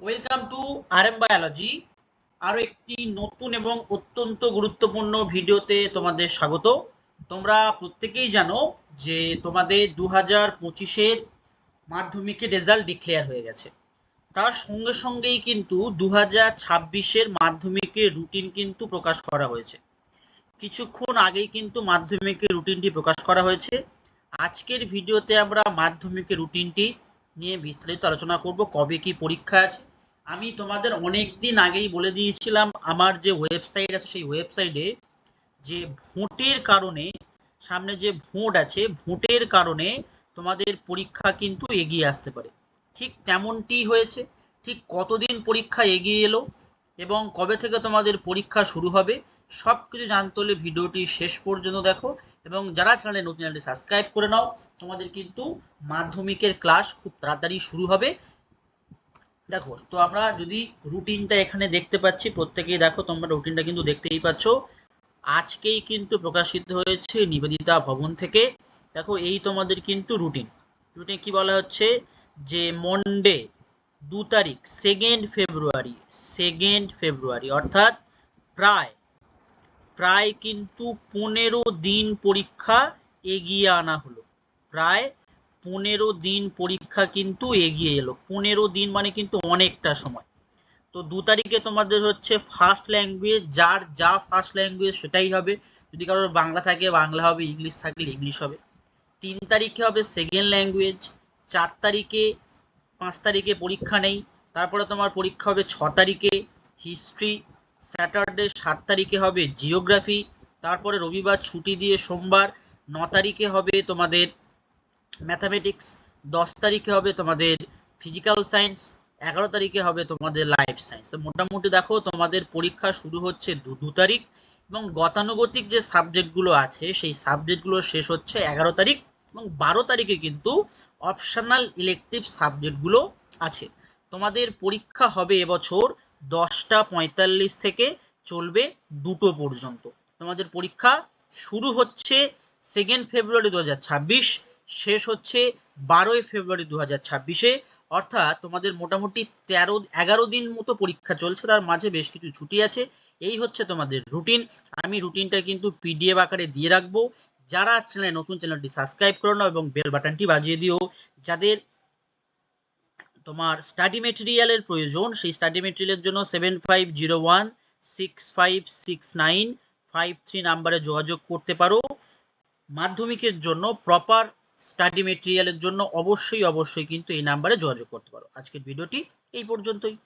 Welcome to R M biology আরও একটি নতুন এবং অত্যন্ত গুরুত্বপূর্ণ ভিডিওতে তোমাদের স্বাগত। তোমরা প্রত্যেকেই জানো যে তোমাদের দু হাজার পঁচিশের মাধ্যমিকের রেজাল্ট ডিক্লেয়ার হয়ে গেছে। তার সঙ্গে সঙ্গেই কিন্তু দু হাজার ছাব্বিশের মাধ্যমিকের রুটিন কিন্তু প্রকাশ করা হয়েছে। কিছুক্ষণ আগেই কিন্তু মাধ্যমিকের রুটিনটি প্রকাশ করা হয়েছে। আজকের ভিডিওতে আমরা মাধ্যমিকের রুটিনটি নিয়ে বিস্তারিত আলোচনা করব, কবে কি পরীক্ষা আছে। আমি তোমাদের অনেক দিন আগেই বলে দিয়েছিলাম, আমার যে ওয়েবসাইট আছে, সেই ওয়েবসাইটে যে ভোটের কারণে, সামনে যে ভোট আছে, ভোটের কারণে তোমাদের পরীক্ষা কিন্তু এগিয়ে আসতে পারে। ঠিক তেমনটি হয়েছে, ঠিক কতদিন পরীক্ষা এগিয়ে এলো এবং কবে থেকে তোমাদের পরীক্ষা শুরু হবে সব কিছু জানতে হলে ভিডিওটি শেষ পর্যন্ত দেখো এবং যারা চ্যানেলে নতুন চ্যানেলটি সাবস্ক্রাইব করে নাও, তোমাদের কিন্তু মাধ্যমিকের ক্লাস খুব তাড়াতাড়ি শুরু হবে। দেখো, তো আমরা যদি রুটিনটা এখানে দেখতে পাচ্ছি, প্রত্যেকেই দেখো তোমরা রুটিনটা কিন্তু দেখতেই পাচ্ছ। আজকেই কিন্তু প্রকাশিত হয়েছে নিবেদিতা ভবন থেকে। দেখো, এই তোমাদের কিন্তু রুটিন। রুটিন কি বলা হচ্ছে? যে মন্ডে দু তারিখ সেকেন্ড ফেব্রুয়ারি সেকেন্ড ফেব্রুয়ারি অর্থাৎ প্রায় প্রায় কিন্তু পনেরো দিন পরীক্ষা এগিয়ে আনা হলো। প্রায় পনেরো দিন পরীক্ষা কিন্তু এগিয়ে এলো। পনেরো দিন মানে কিন্তু অনেকটা সময়। তো দু তারিখে তোমাদের হচ্ছে ফার্স্ট ল্যাঙ্গুয়েজ যার যা ফার্স্ট ল্যাঙ্গুয়েজ সেটাই হবে। যদি কারোর বাংলা থাকে, বাংলা হবে, ইংলিশ থাকলে ইংলিশ হবে। তিন তারিখে হবে সেকেন্ড ল্যাঙ্গুয়েজ চার তারিখে, পাঁচ তারিখে পরীক্ষা নেই। তারপরে তোমার পরীক্ষা হবে ছ তারিখে হিস্ট্রি স্যাটারডে সাত তারিখে হবে জিওগ্রাফি, তারপরে রবিবার ছুটি দিয়ে সোমবার ন তারিখে হবে তোমাদের ম্যাথামেটিক্স, দশ তারিখে হবে তোমাদের ফিজিক্যাল সায়েন্স, এগারো তারিখে হবে তোমাদের লাইফ সায়েন্স। তো মোটামুটি দেখো তোমাদের পরীক্ষা শুরু হচ্ছে দু দু তারিখ এবং গতানুগতিক যে সাবজেক্টগুলো আছে সেই সাবজেক্টগুলো শেষ হচ্ছে এগারো তারিখ এবং বারো তারিখে কিন্তু অপশনাল ইলেকটিভ সাবজেক্টগুলো আছে। তোমাদের পরীক্ষা হবে এবছর দশটা পঁয়তাল্লিশ থেকে চলবে দুটো পর্যন্ত। তোমাদের পরীক্ষা শুরু হচ্ছে সেকেন্ড ফেব্রুয়ারি দু হাজার ছাব্বিশ, শেষ হচ্ছে বারোই ফেব্রুয়ারি দু হাজার ছাব্বিশে। অর্থাৎ তোমাদের মোটামুটি তেরো, এগারো দিন মতো পরীক্ষা চলছে, তার মাঝে বেশ কিছু ছুটি আছে। এই হচ্ছে তোমাদের রুটিন আমি রুটিনটা কিন্তু পিডিএফ আকারে দিয়ে রাখব। যারা চ্যানেলে নতুন চ্যানেলটি সাবস্ক্রাইব করে নাও এবং বেল বাটনটি বাজিয়ে দিও, যাদের তোমার স্টাডি মেটেরিয়ালের প্রয়োজন, সেই স্টাডি মেটেরিয়ালের জন্য seven five zero one six five six nine five three নাম্বারে যোগাযোগ করতে পারো। মাধ্যমিকের জন্য প্রপার স্টাডি মেটেরিয়ালের জন্য অবশ্যই অবশ্যই কিন্তু এই নাম্বারে যোগাযোগ করতে পারো। আজকের ভিডিওটি এই পর্যন্তই।